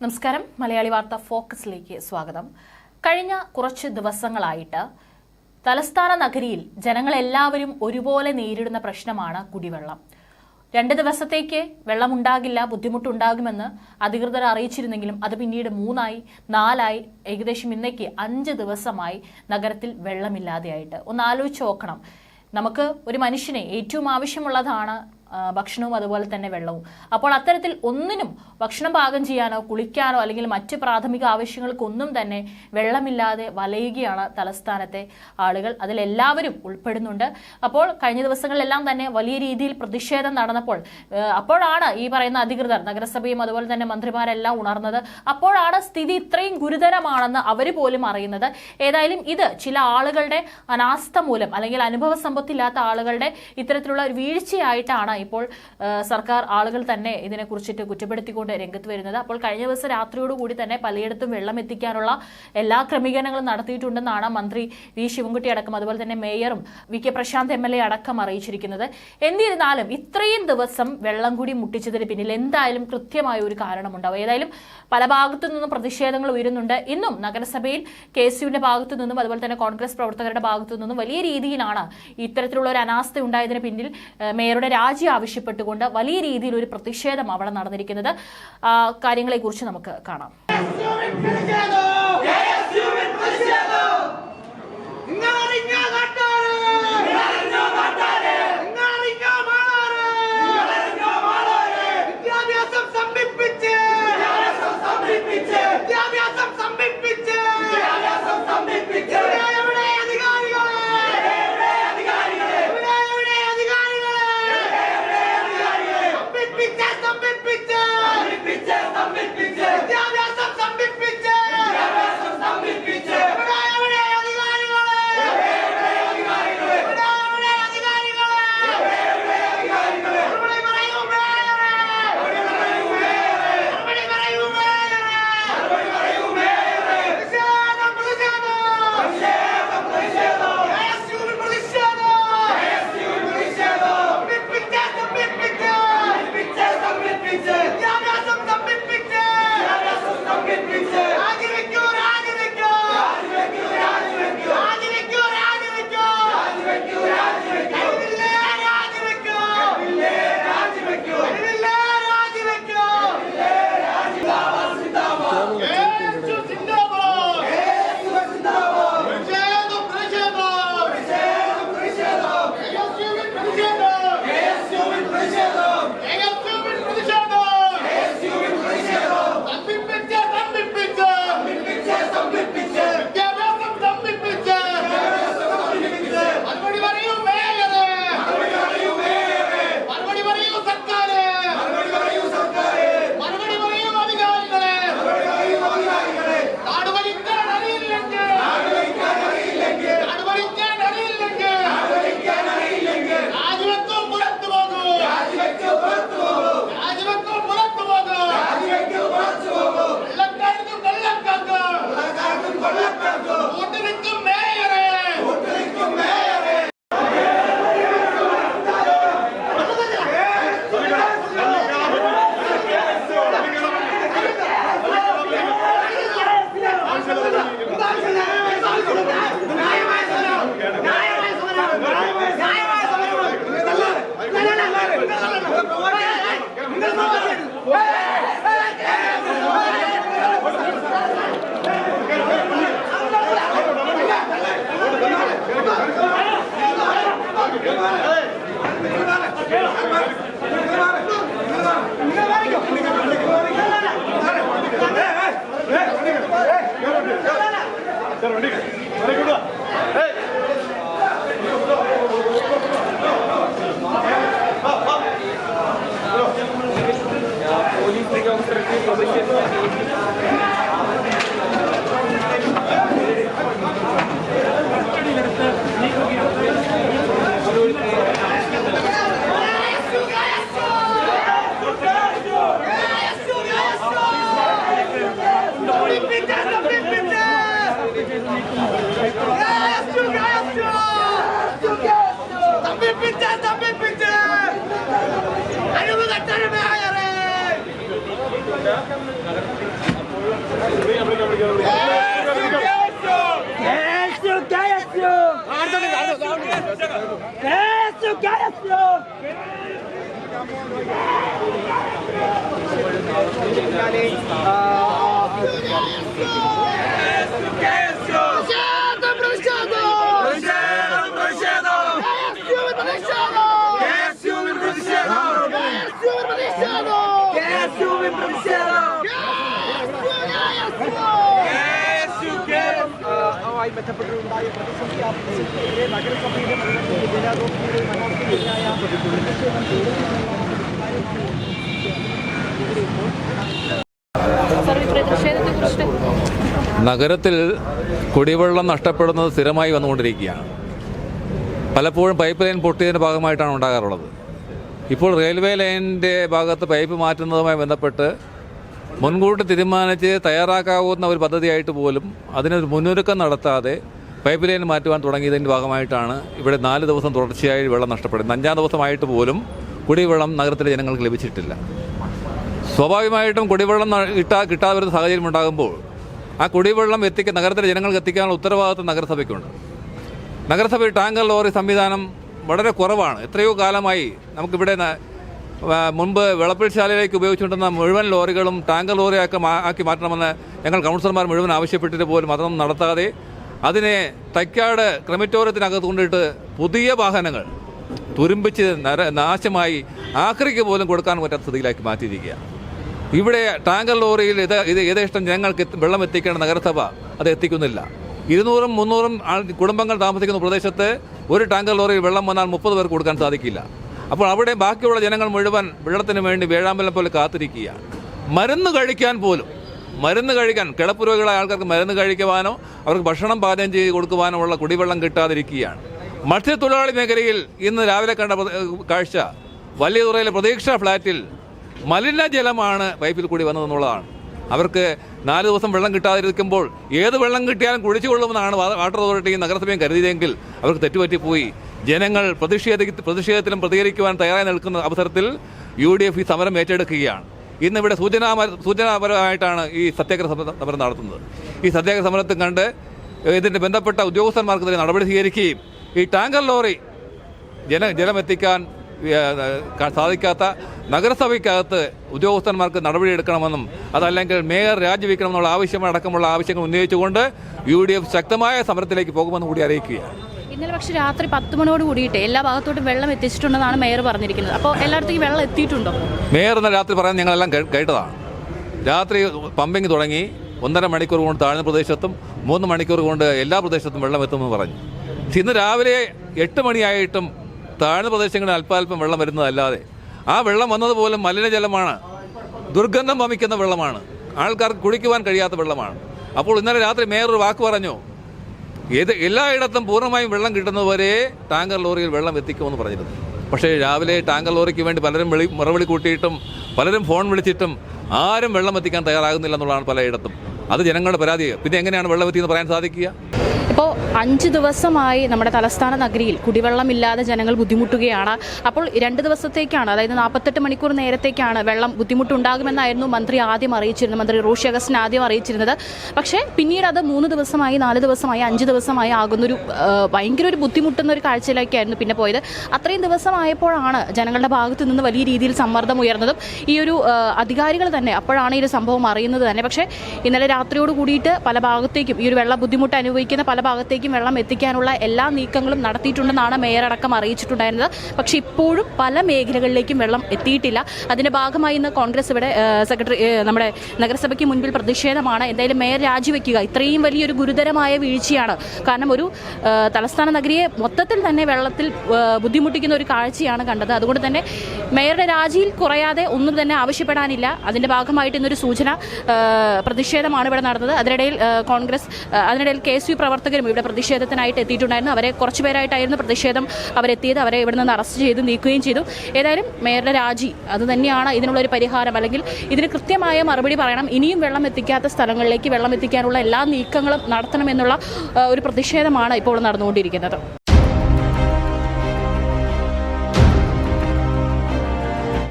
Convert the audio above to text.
നമസ്കാരം. മലയാളി വാർത്ത ഫോക്കസിലേക്ക് സ്വാഗതം. കഴിഞ്ഞ കുറച്ച് ദിവസങ്ങളായിട്ട് തലസ്ഥാന നഗരിയിൽ ജനങ്ങളെല്ലാവരും ഒരുപോലെ നേരിടുന്ന പ്രശ്നമാണ് കുടിവെള്ളം. രണ്ട് ദിവസത്തേക്ക് വെള്ളമുണ്ടാകില്ല ബുദ്ധിമുട്ടുണ്ടാകുമെന്ന് അധികൃതർ അറിയിച്ചിരുന്നെങ്കിലും അത് പിന്നീട് മൂന്നായി നാലായി ഏകദേശം ഇന്നേക്ക് അഞ്ച് ദിവസമായി നഗരത്തിൽ വെള്ളമില്ലാതെയായിട്ട്. ഒന്ന് ആലോചിച്ച് നോക്കണം. നമുക്ക് ഒരു മനുഷ്യനെ ഏറ്റവും ആവശ്യമുള്ളതാണ് ഭക്ഷണവും അതുപോലെ തന്നെ വെള്ളവും. അപ്പോൾ അത്തരത്തിൽ ഒന്നിനും ഭക്ഷണം പാകം ചെയ്യാനോ കുളിക്കാനോ അല്ലെങ്കിൽ മറ്റ് പ്രാഥമിക ആവശ്യങ്ങൾക്കൊന്നും തന്നെ വെള്ളമില്ലാതെ വലയുകയാണ് തലസ്ഥാനത്തെ ആളുകൾ. അതിലെല്ലാവരും ഉൾപ്പെടുന്നുണ്ട്. അപ്പോൾ കഴിഞ്ഞ ദിവസങ്ങളിലെല്ലാം തന്നെ വലിയ രീതിയിൽ പ്രതിഷേധം നടന്നപ്പോൾ അപ്പോഴാണ് ഈ പറയുന്ന അധികൃതർ നഗരസഭയും അതുപോലെ തന്നെ മന്ത്രിമാരെല്ലാം ഉണർന്നത്. അപ്പോഴാണ് സ്ഥിതി ഇത്രയും ഗുരുതരമാണെന്ന് അവർ പോലും അറിയുന്നത്. ഏതായാലും ഇത് ചില ആളുകളുടെ അനാസ്ഥ മൂലം അല്ലെങ്കിൽ അനുഭവ സമ്പത്തില്ലാത്ത ആളുകളുടെ ഇത്തരത്തിലുള്ള ഒരു വീഴ്ചയായിട്ടാണ് ഇപ്പോൾ സർക്കാർ ആളുകൾ തന്നെ ഇതിനെ കുറിച്ചിട്ട് കുറ്റപ്പെടുത്തിക്കൊണ്ട് രംഗത്ത് വരുന്നത്. അപ്പോൾ കഴിഞ്ഞ ദിവസം രാത്രിയോടുകൂടി തന്നെ പലയിടത്തും വെള്ളം എത്തിക്കാനുള്ള എല്ലാ ക്രമീകരണങ്ങളും നടത്തിയിട്ടുണ്ടെന്നാണ് മന്ത്രി വി. ശിവൻകുട്ടി അടക്കം അതുപോലെ തന്നെ മേയറും V. K. Prashanth M. L. A അടക്കം അറിയിച്ചിരിക്കുന്നത്. എന്നിരുന്നാലും ഇത്രയും ദിവസം വെള്ളം കൂടി മുട്ടിച്ചതിന് പിന്നിൽ എന്തായാലും കൃത്യമായ ഒരു കാരണമുണ്ടാവും. ഏതായാലും പല ഭാഗത്തു നിന്നും പ്രതിഷേധങ്ങൾ ഉയരുന്നുണ്ട്. ഇന്നും നഗരസഭയിൽ കെ. യുവിന്റെ ഭാഗത്തു നിന്നും അതുപോലെ തന്നെ കോൺഗ്രസ് പ്രവർത്തകരുടെ ഭാഗത്തു നിന്നും വലിയ രീതിയിലാണ് ഇത്തരത്തിലുള്ള ഒരു അനാസ്ഥ ഉണ്ടായതിന് പിന്നിൽ മേയറുടെ രാജി ആവശ്യപ്പെട്ടുകൊണ്ട് വലിയ രീതിയിൽ ഒരു പ്രതിഷേധം അവിടെ നടന്നിരിക്കുന്നത്. കാര്യങ്ങളെ കാര്യങ്ങളെക്കുറിച്ച് നമുക്ക് കാണാം. Galing. Ah, നഗരത്തിൽ കുടിവെള്ളം നഷ്ടപ്പെടുന്നത് സ്ഥിരമായി വന്നുകൊണ്ടിരിക്കുകയാണ്. പലപ്പോഴും പൈപ്പ് ലൈൻ പൊട്ടിയതിന്റെ ഭാഗമായിട്ടാണ് ഉണ്ടാകാറുള്ളത്. ഇപ്പോൾ റെയിൽവേ ലൈനിന്റെ ഭാഗത്ത് പൈപ്പ് മാറ്റുന്നതുമായി ബന്ധപ്പെട്ട് മുൻകൂട്ടി തീരുമാനിച്ച് തയ്യാറാക്കാവുന്ന ഒരു പദ്ധതിയായിട്ട് പോലും അതിനൊരു മുന്നൊരുക്കം നടത്താതെ പൈപ്പ് ലൈൻ മാറ്റുവാൻ തുടങ്ങിയതിന്റെ ഭാഗമായിട്ടാണ് ഇവിടെ നാല് ദിവസം തുടർച്ചയായി വെള്ളം നഷ്ടപ്പെടുന്നത്. അഞ്ചാം ദിവസമായിട്ട് പോലും കുടിവെള്ളം നഗരത്തിലെ ജനങ്ങൾക്ക് ലഭിച്ചിട്ടില്ല. സ്വാഭാവികമായിട്ടും കുടിവെള്ളം കിട്ടാ കിട്ടാതെ വരുന്ന സാഹചര്യം ഉണ്ടാകുമ്പോൾ ആ കുടിവെള്ളം എത്തിക്ക നഗരത്തിലെ ജനങ്ങൾക്ക് എത്തിക്കാനുള്ള ഉത്തരവാദിത്വം നഗരസഭയ്ക്കുണ്ട്. നഗരസഭയിൽ ടാങ്കർ ലോറി സംവിധാനം വളരെ കുറവാണ്. എത്രയോ കാലമായി നമുക്കിവിടെ മുൻപ് വിളപ്പിൽശാലയിലേക്ക് ഉപയോഗിച്ചുകൊണ്ടിരുന്ന മുഴുവൻ ലോറികളും ടാങ്കർ ലോറിയാക്കി ആക്കി മാറ്റണമെന്ന് ഞങ്ങൾ കൗൺസിലർമാർ മുഴുവൻ ആവശ്യപ്പെട്ടിട്ട് പോലും അതൊന്നും നടത്താതെ അതിനെ തൈക്കാട് ക്രമറ്റോറിയത്തിനകത്ത് കൊണ്ടിട്ട് പുതിയ വാഹനങ്ങൾ തുരുമ്പിച്ച് നര നാശമായി ആക്രിക്ക് പോലും കൊടുക്കാൻ പറ്റാത്ത സ്ഥിതിയിലാക്കി മാറ്റിയിരിക്കുക. ഇവിടെ ടാങ്കർ ലോറിയിൽ ഇത് ഇത് ഏതേഷ്ടം ജനങ്ങൾക്ക് വെള്ളം എത്തിക്കേണ്ട നഗരസഭ അത് എത്തിക്കുന്നില്ല. ഇരുന്നൂറും മുന്നൂറും കുടുംബങ്ങൾ താമസിക്കുന്ന പ്രദേശത്ത് ഒരു ടാങ്കർ ലോറിയിൽ വെള്ളം വന്നാൽ മുപ്പത് പേർക്ക് കൊടുക്കാൻ സാധിക്കില്ല. അപ്പോൾ അവിടെ ബാക്കിയുള്ള ജനങ്ങൾ മുഴുവൻ വെള്ളത്തിന് വേണ്ടി വേഴാമ്പലം പോലെ കാത്തിരിക്കുക മരുന്ന് കഴിക്കാൻ പോലും മരുന്ന് കഴിക്കാൻ കിളപ്പുരോഗികളായ ആൾക്കാർക്ക് മരുന്ന് കഴിക്കുവാനോ അവർക്ക് ഭക്ഷണം പാചകം ചെയ്ത് കൊടുക്കുവാനോ ഉള്ള കുടിവെള്ളം കിട്ടാതിരിക്കുകയാണ്. മത്സ്യത്തൊഴിലാളി മേഖലയിൽ ഇന്ന് രാവിലെ കണ്ട കാഴ്ച വലിയ തുറയിലെ പ്രതീക്ഷ ഫ്ലാറ്റിൽ മലിനജലമാണ് പൈപ്പിൽ കൂടി വന്നതെന്നുള്ളതാണ്. അവർക്ക് നാല് ദിവസം വെള്ളം കിട്ടാതിരിക്കുമ്പോൾ ഏത് വെള്ളം കിട്ടിയാലും കുഴിച്ചു കൊള്ളുമെന്നാണ് വാട്ടർ അതോറിറ്റിയും നഗരസഭയും കരുതിയതെങ്കിൽ അവർക്ക് തെറ്റുപറ്റിപ്പോയി ജനങ്ങൾ പ്രതിഷേധ പ്രതിഷേധത്തിലും പ്രതികരിക്കുവാൻ തയ്യാറായി നിൽക്കുന്ന അവസരത്തിൽ യു ഡി എഫ് ഈ സമരം ഏറ്റെടുക്കുകയാണ്. ഇന്ന് ഇവിടെ സൂചനാ സൂചനാപരമായിട്ടാണ് ഈ സത്യാഗ്രഹ സമരം നടത്തുന്നത്. ഈ സത്യാഗ്രഹ സമരത്തിൽ കണ്ട് ഇതിന്റെ ബന്ധപ്പെട്ട ഉദ്യോഗസ്ഥന്മാർക്കെതിരെ നടപടി സ്വീകരിക്കുകയും ഈ ടാങ്കർ ലോറി ജല ജലമെത്തിക്കാൻ സാധിക്കാത്ത നഗരസഭയ്ക്കകത്ത് ഉദ്യോഗസ്ഥന്മാർക്ക് നടപടിയെടുക്കണമെന്നും അതല്ലെങ്കിൽ മേയർ രാജിവെക്കണമെന്നുള്ള ആവശ്യമടക്കമുള്ള ആവശ്യങ്ങൾ ഉന്നയിച്ചുകൊണ്ട് യു ശക്തമായ സമരത്തിലേക്ക് പോകുമെന്നും കൂടി അറിയിക്കുകയാണ്. ഇന്നലെ പക്ഷെ രാത്രി പത്ത് മണിയോട് കൂടിയിട്ട് എല്ലാ ഭാഗത്തോട്ടും വെള്ളം എത്തിച്ചിട്ടുണ്ടെന്നാണ് മേയർ പറഞ്ഞിരിക്കുന്നത്. അപ്പോൾ എല്ലായിടത്തേക്കും വെള്ളം എത്തിയിട്ടുണ്ടോ? മേയർ എന്ന രാത്രി പറയാൻ ഞങ്ങളെല്ലാം കേട്ടതാണ്. രാത്രി പമ്പിങ് തുടങ്ങി ഒന്നര മണിക്കൂർ കൊണ്ട് താഴ്ന്ന പ്രദേശത്തും മൂന്ന് മണിക്കൂർ കൊണ്ട് എല്ലാ പ്രദേശത്തും വെള്ളം എത്തുമെന്ന് പറഞ്ഞു. പക്ഷെ ഇന്ന് രാവിലെ എട്ട് മണിയായിട്ടും താഴ്ന്ന പ്രദേശങ്ങളിൽ അല്പാൽപ്പം വെള്ളം വരുന്നതല്ലാതെ ആ വെള്ളം വന്നതുപോലും മലിനജലമാണ്. ദുർഗന്ധം വമിക്കുന്ന വെള്ളമാണ്. ആൾക്കാർക്ക് കുടിക്കുവാൻ കഴിയാത്ത വെള്ളമാണ്. അപ്പോൾ ഇന്നലെ രാത്രി മേയർ ഒരു വാക്ക് പറഞ്ഞു? ഏത് എല്ലായിടത്തും പൂർണമായും വെള്ളം കിട്ടുന്നതുവരെ ടാങ്കർ ലോറിയിൽ വെള്ളം എത്തിക്കുമെന്ന് പറഞ്ഞിരുന്നു. പക്ഷേ രാവിലെ ടാങ്കർ ലോറിക്ക് വേണ്ടി പലരും വിളി മറുപടി കൂട്ടിയിട്ടും പലരും ഫോൺ വിളിച്ചിട്ടും ആരും വെള്ളം എത്തിക്കാൻ തയ്യാറാകുന്നില്ല എന്നുള്ളതാണ് പലയിടത്തും. അത് ജനങ്ങളുടെ പരാതി പിന്നെ എങ്ങനെയാണ് വെള്ളം എത്തിയെന്ന് പറയാൻ സാധിക്കുക? ഇപ്പോൾ അഞ്ച് ദിവസമായി നമ്മുടെ തലസ്ഥാന നഗരിയിൽ കുടിവെള്ളമില്ലാതെ ജനങ്ങൾ ബുദ്ധിമുട്ടുകയാണ്. അപ്പോൾ രണ്ട് ദിവസത്തേക്കാണ് അതായത് നാൽപ്പത്തെട്ട് മണിക്കൂർ നേരത്തേക്കാണ് വെള്ളം ബുദ്ധിമുട്ടുണ്ടാകുമെന്നായിരുന്നു മന്ത്രി ആദ്യം അറിയിച്ചിരുന്നത് മന്ത്രി റോഷി അഗസ്റ്റിൻ ആദ്യം അറിയിച്ചിരുന്നത്. പക്ഷേ പിന്നീട് അത് മൂന്ന് ദിവസമായി നാല് ദിവസമായി അഞ്ച് ദിവസമായി ആകുന്നൊരു ഭയങ്കര ഒരു ബുദ്ധിമുട്ടുന്ന ഒരു കാഴ്ചയിലേക്കായിരുന്നു പിന്നെ പോയത്. അത്രയും ദിവസമായപ്പോഴാണ് ജനങ്ങളുടെ ഭാഗത്തു നിന്ന് വലിയ രീതിയിൽ സമ്മർദ്ദം ഉയർന്നതും ഈ ഒരു അധികാരികൾ തന്നെ അപ്പോഴാണ് ഈ ഒരു സംഭവം അറിയുന്നത് തന്നെ. പക്ഷേ ഇന്നലെ രാത്രിയോട് കൂടിയിട്ട് പല ഭാഗത്തേക്കും ഈ ഒരു വെള്ള ബുദ്ധിമുട്ട് അനുഭവിക്കുന്ന പല ഭാഗത്തേക്കും വെള്ളം എത്തിക്കാനുള്ള എല്ലാ നീക്കങ്ങളും നടത്തിയിട്ടുണ്ടെന്നാണ് മേയർ അടക്കം അറിയിച്ചിട്ടുണ്ടായിരുന്നത്. പക്ഷേ ഇപ്പോഴും പല മേഖലകളിലേക്കും വെള്ളം എത്തിയിട്ടില്ല. അതിന്റെ ഭാഗമായി ഇന്ന് കോൺഗ്രസ് ഇവിടെ സെക്രട്ടറി നമ്മുടെ നഗരസഭയ്ക്ക് മുൻപിൽ പ്രതിഷേധമാണ്. എന്തായാലും മേയർ രാജിവെക്കുക ഇത്രയും വലിയൊരു ഗുരുതരമായ വീഴ്ചയാണ്. കാരണം ഒരു തലസ്ഥാന നഗരിയെ മൊത്തത്തിൽ തന്നെ വെള്ളത്തിൽ ബുദ്ധിമുട്ടിക്കുന്ന ഒരു കാഴ്ചയാണ് കണ്ടത്. അതുകൊണ്ട് തന്നെ മേയറുടെ രാജിയിൽ കുറയാതെ ഒന്നും തന്നെ ആവശ്യപ്പെടാനില്ല. അതിന്റെ ഭാഗമായിട്ട് ഇന്നൊരു സൂചന പ്രതിഷേധമാണ് ഇവിടെ നടന്നത്. അതിനിടയിൽ കോൺഗ്രസ് അതിനിടയിൽ കെ യു പ്രവർത്തകരും ഇവിടെ പ്രതിഷേധത്തിനായിട്ട് എത്തിയിട്ടുണ്ടായിരുന്നു. അവരെ കുറച്ച് പേരായിട്ടായിരുന്നു പ്രതിഷേധം അവരെത്തിയത്. അവരെ ഇവിടെ നിന്ന് അറസ്റ്റ് ചെയ്ത് നീക്കുകയും ചെയ്തു. ഏതായാലും മേയറുടെ രാജി അത് തന്നെയാണ് ഇതിനുള്ളൊരു പരിഹാരം. അല്ലെങ്കിൽ ഇതിന് കൃത്യമായ മറുപടി പറയണം. ഇനിയും വെള്ളം എത്തിക്കാത്ത സ്ഥലങ്ങളിലേക്ക് വെള്ളം എത്തിക്കാനുള്ള എല്ലാ നീക്കങ്ങളും നടത്തണമെന്നുള്ള ഒരു പ്രതിഷേധമാണ് ഇപ്പോൾ നടന്നുകൊണ്ടിരിക്കുന്നത്.